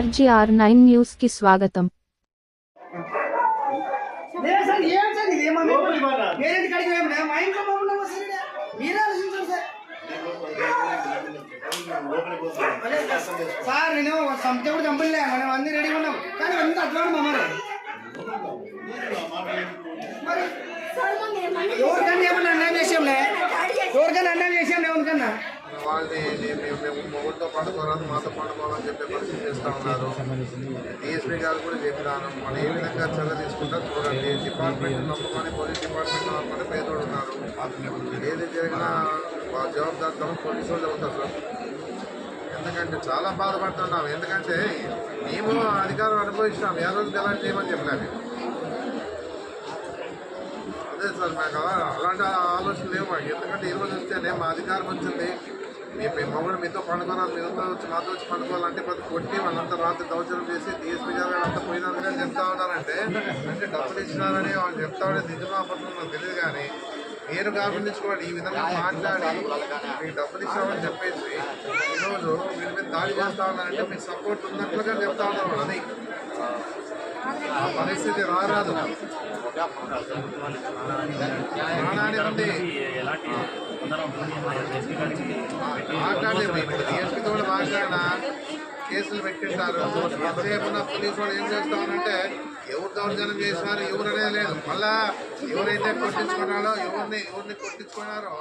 RGR nine న్యూస్కి స్వాగతం sir మమ్మల్ని నేను సంపద కూడా చంపలే మనం అన్ని రెడీ ఉన్నాం. కానీ అంత మరి. మరి ఎవరికన్నా ఏమన్నా అన్యాయం చేసాంలే ఎవరికన్నా అన్యాయం చేసాం ఎవరికన్నా? వాళ్ళని మేము మేము మొగుడితో పండుకోరాదు మాతో పడుకోవాలని చెప్పే పరిస్థితి చేస్తూ ఉన్నారు. డిఎస్పీ గారు కూడా చెప్పినాను మనం ఏ విధంగా చర్య తీసుకుంటా చూడండి. డిపార్ట్మెంట్ నమ్ముకొని పోలీస్ డిపార్ట్మెంట్ నమ్ముకొని పేదోడు ఉన్నారు. ఏది జరిగినా ఆ జవాబుదారితనం పోలీసు వాళ్ళు అవుతారు సార్. ఎందుకంటే చాలా బాధపడుతున్నాం. ఎందుకంటే మేము అధికారం అనుభవిస్తాం ఏ రోజు ఎలాంటి చేయమని చెప్పలేదు అదే సార్ మాకు అలా- అలాంటి ఆలోచన లేవు మాకు. ఎందుకంటే ఈ రోజు వస్తేనే మా అధికారం వచ్చింది. మేము మీ మీతో పండుకోవాలి మీతో వచ్చి మాతో వచ్చి పండుకోవాలంటే ప్రతి కొట్టి వాళ్ళంతా రాత్రి దౌర్జన్యం చేసి డిఎస్పీ గారు అంతా పోయినారు చెప్తా ఉన్నారంటే అంటే డబ్బులు ఇచ్చినారని వాళ్ళు చెప్తా ఉంటే నిజమా అబద్ధం నాకు తెలియదు కానీ మీరు గమనించుకోండి ఈ విధంగా మాట్లాడి మీకు డబ్బులు ఇచ్చామని చెప్పేసి ఈరోజు వీళ్ళ మీద దాడి చేస్తా ఉన్నారంటే మీకు సపోర్ట్ ఉన్నట్లుగా చెప్తా ఉన్నారు అది. ఆ పరిస్థితి రారాదు. ప్రాణానికి ఉంది మాట్లాడలేదు ఇప్పుడు డిఎస్పీతో కేసులు పెట్టింటారు. ఎంతసేపు ఉన్న పోలీసు వాళ్ళు ఏం చేస్తామనంటే ఎవరు దౌర్జన్యం చేసినారు ఎవరనే లేదు. మళ్ళా ఎవరైతే కొట్టించుకున్నారో ఎవరిని ఎవరిని కొట్టించుకున్నారో